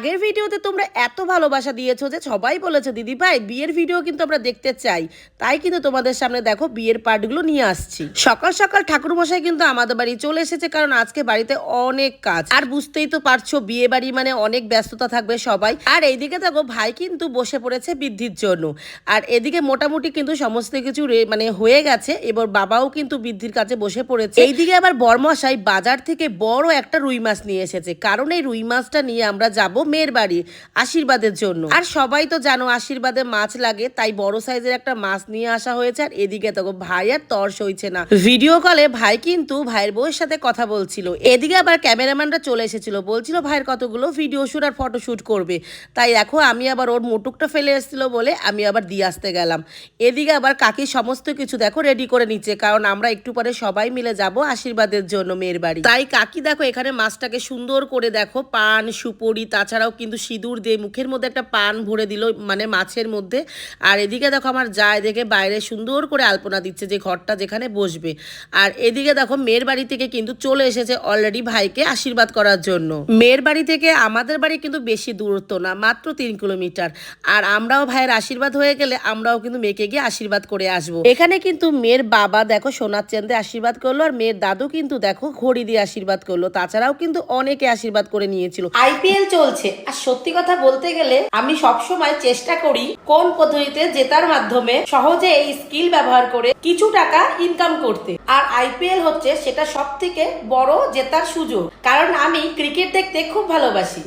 আগের ভিডিওতে তোমরা এত ভালোবাসা দিয়েছ যে সবাই বলেছে, দিদি ভাই, বিয়ের ভিডিও কিন্তু আমরা দেখতে চাই। তাই কিন্তু তোমাদের সামনে দেখো বিয়ের পার্টগুলো নিয়ে আসছি। সকাল সকাল ঠাকুরমশাই কিন্তু আমাদের বাড়ি চলে এসেছে, কারণ আজকে বাড়িতে অনেক কাজ। আর বুঝতেই তো পারছ বিয়ে বাড়ি মানে অনেক ব্যস্ততা থাকবে সবাই। আর এইদিকে দেখো ভাই কিন্তু বসে পড়েছে বৃদ্ধির জন্য। আর এদিকে মোটামুটি কিন্তু সমস্ত কিছু মানে হয়ে গেছে। এবার বাবাও কিন্তু বৃদ্ধির কাছে বসে পড়েছে। এইদিকে আবার বর্মশাই বাজার থেকে বড় একটা রুই মাছ নিয়ে এসেছে। কারণ এই রুই মাছটা নিয়ে আমরা যাব মেয়ের বাড়ি আশীর্বাদের জন্য। আর সবাই তো জানো আশীর্বাদে মাছ লাগে, তাই বড় সাইজের একটা মাছ নিয়ে আসা হয়েছে। আর এদিকে তো ভাই আর তর সইছে না। ভিডিও কলে ভাই কিন্তু ভাইয়ের বউয়ের সাথে কথা বলছিল। এদিকে আবার ক্যামেরাম্যানরা চলে এসেছিল। বলছিল ভাইয়ের কতগুলো ভিডিও শুট আর ফটো শুট করবে। তাই দেখো আমি আবার ওর মুটুকটা ফেলে এসেছিল বলে আমি আবার দিয়ে আসতে গেলাম। এদিকে আবার কাকি সমস্ত কিছু দেখো রেডি করে নিচ্ছে। কারণ আমরা একটু পরে সবাই মিলে যাব আশীর্বাদের জন্য মেয়ের বাড়ি। তাই কাকি দেখো এখানে মাছটাকে সুন্দর করে দেখো, পান, সুপরি তাছাড়াও কিন্তু সিঁদুর দিয়ে মুখের মধ্যে একটা পান ভরে দিল মানে মাছের মধ্যে। আর এদিকে দেখো আমার যায় দেখে বাইরে সুন্দর করে আলপনা দিচ্ছে যে ঘরটা যেখানে বসবে। আর এদিকে দেখো মেয়ের বাড়ি থেকে কিন্তু চলে এসেছে অলরেডি ভাইকে আশীর্বাদ করার জন্য। মেয়ের বাড়ি থেকে আমাদের বাড়ি কিন্তু বেশি দূরত্ব না, মাত্র তিন কিলোমিটার। আর আমরাও ভাইয়ের আশীর্বাদ হয়ে গেলে আমরাও কিন্তু মেয়েকে গিয়ে আশীর্বাদ করে আসব। এখানে কিন্তু মেয়ের বাবা দেখো সোনার চেন্দে আশীর্বাদ করল, আর মেয়ের দাদু কিন্তু দেখো ঘড়ি দিয়ে আশীর্বাদ করল। তাছাড়াও কিন্তু অনেকে আশীর্বাদ করে নিয়েছিল। আইপিএল চলছে। আর সত্যি কথা বলতে গেলে, আমি সবসময় চেষ্টা করি কোন পদ্ধতিতে জেতার মাধ্যমে সহজে এই স্কিল ব্যবহার করে কিছু টাকা ইনকাম করতে। আর আইপিএল হচ্ছে সেটা সব থেকে বড় জেতার সুযোগ। কারণ আমি ক্রিকেট দেখতে খুব ভালোবাসি।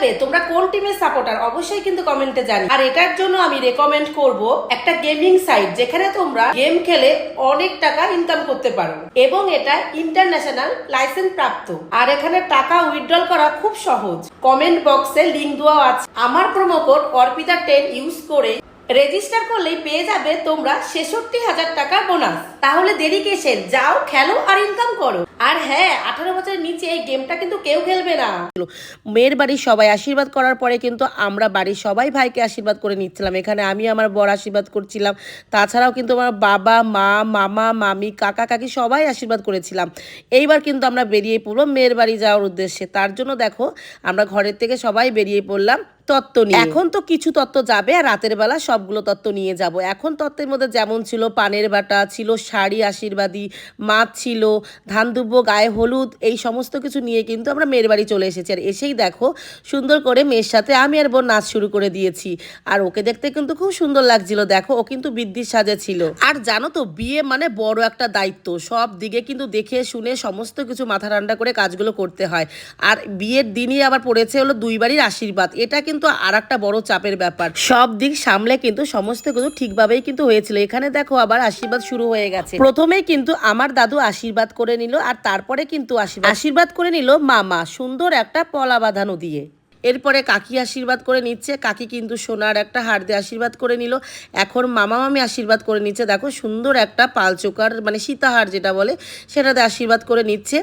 দ্য তোমরা কোন টিমের সাপোর্টার অবশ্যই কিন্তু কমেন্টে জানি আর এটার জন্য আমি রেকমেন্ড করব একটা গেমিং সাইট যেখানে তোমরা গেম খেলে অনেক টাকা ইনকাম করতে পারো। এবং এটা ইন্টারন্যাশনাল লাইসেন্স প্রাপ্ত। আর এখানে টাকা উইথড্রল করা খুব সহজ। কমেন্ট বক্সে লিংক দেওয়া আছে। আমার promo code Arpita ten use করে রেজিস্টার করলেই পেয়ে যাবে তোমরা ছেষট্টি হাজার টাকার বোনাস তাহলে দেরি কেসে যাও, খেলো আর ইনকাম করো। আর হ্যাঁ আঠারো বছরের নিচে এই গেমটা কিন্তু কেউ খেলবে না। মেয়ের বাড়ির সবাই আশীর্বাদ করার পরে কিন্তু আমরা বাড়ির সবাই ভাইকে আশীর্বাদ করে নিচ্ছিলাম। এখানে আমি আমার বর আশীর্বাদ করছিলাম। তাছাড়াও কিন্তু আমার বাবা, মা, মামা, মামি, কাকা, কাকি সবাই আশীর্বাদ করেছিলাম। এইবার কিন্তু আমরা বেরিয়ে পড়ব মেয়ের বাড়ি যাওয়ার উদ্দেশ্যে। তার জন্য দেখো, আমরা ঘরের থেকে সবাই বেরিয়ে পড়লাম তত্ত্ব নিয়ে। এখন তো কিছু তত্ত্ব যাবে আর রাতের বেলা সবগুলো তত্ত্ব নিয়ে যাব। এখন তত্ত্বের মধ্যে যেমন ছিল পানের বাটা, ছিল শাড়ি আশীর্বাদী, মাছ ছিল, ধান দুব্বো গায়ে হলুদ, এই সমস্ত কিছু নিয়ে কিন্তু আমরা মেয়ের বাড়ি চলে এসেছি। আর এসেই দেখো, সুন্দর করে মেয়ের সাথে আমি আর বোন নাচ শুরু করে দিয়েছি। আর ওকে দেখতে কিন্তু খুব সুন্দর লাগছিল। দেখো, ও কিন্তু বৃদ্ধির সাজে ছিল। আর জানো তো, বিয়ে মানে বড় একটা দায়িত্ব। সব দিকে কিন্তু দেখে শুনে সমস্ত কিছু মাথা ঠান্ডা করে কাজগুলো করতে হয়। আর বিয়ের দিনই আবার পড়েছে হলো দুই বাড়ির আশীর্বাদ। এটা কিন্তু আর একটা বড় চাপের ব্যাপার। সব দিক সামলে কিন্তু সমস্ত কিছু ঠিকভাবেই কিন্তু হয়েছিল। এখানে দেখো আবার আশীর্বাদ শুরু হয়ে গেছে। প্রথমেই কিন্তু আমার দাদু আশীর্বাদ করে নিল। আর তারপরে কিন্তু আশীর্বাদ। আশীর্বাদ করে নিল মামা সুন্দর একটা পলা বাঁধানো দিয়ে এরপরে কাকি আশীর্বাদ করে নিচ্ছে। কাকি কিন্তু সোনার একটা হার দিয়ে আশীর্বাদ করে নিল। এখন মামা মামি আশীর্বাদ করে নিচ্ছে। দেখো সুন্দর একটা পালচোকার মানে সীতাহার যেটা বলে সেটাতে আশীর্বাদ করে নিচ্ছে।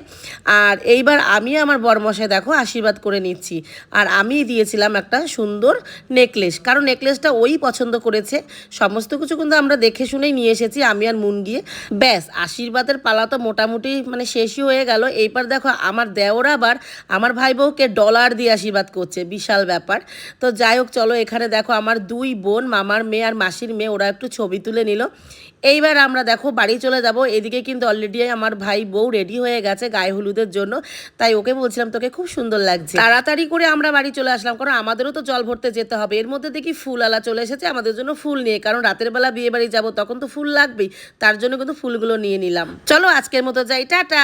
আর এইবার আমি আমার বরমশাই দেখো আশীর্বাদ করে নিচ্ছি। আর আমি দিয়েছিলাম একটা সুন্দর নেকলেস। কারণ নেকলেসটা ওই পছন্দ করেছে। সমস্ত কিছু কিন্তু আমরা দেখে শুনেই নিয়ে এসেছি, আমি আর মুন গিয়ে। ব্যাস, আশীর্বাদের পালা তো মোটামুটি মানে শেষই হয়ে গেল। এইবার দেখো আমার দেওর আবার আমার ভাই বউকে ডলার দিয়ে আশীর্বাদ করছে। বিশাল ব্যাপার। তো যাই হোক, চলো এখানে দেখো আমার দুই বোন, মামার মেয়ে আর মাসির মেয়ে, ওরা একটু ছবি তুলে নিল। এইবার আমরা দেখো বাড়ি চলে যাব। এদিকে কিন্তু অলরেডি আমার ভাই বউ রেডি হয়ে গেছে গায়ে হলুদের জন্য। তাই ওকে বলছিলাম, তোকে খুব সুন্দর লাগছে। তাড়াতাড়ি করে আমরা বাড়ি চলে আসলাম, কারণ আমাদেরও তো জল ভরতে যেতে হবে। এর মধ্যে দেখি ফুল আলা চলে এসেছে, আমাদের জন্য ফুল নিয়ে। কারণ রাতের বেলা বিয়ে বাড়ি যাব, তখন তো ফুল লাগবেই। তার জন্য কিন্তু ফুলগুলো নিয়ে নিলাম। চলো আজকের মতো যাই, টাটা!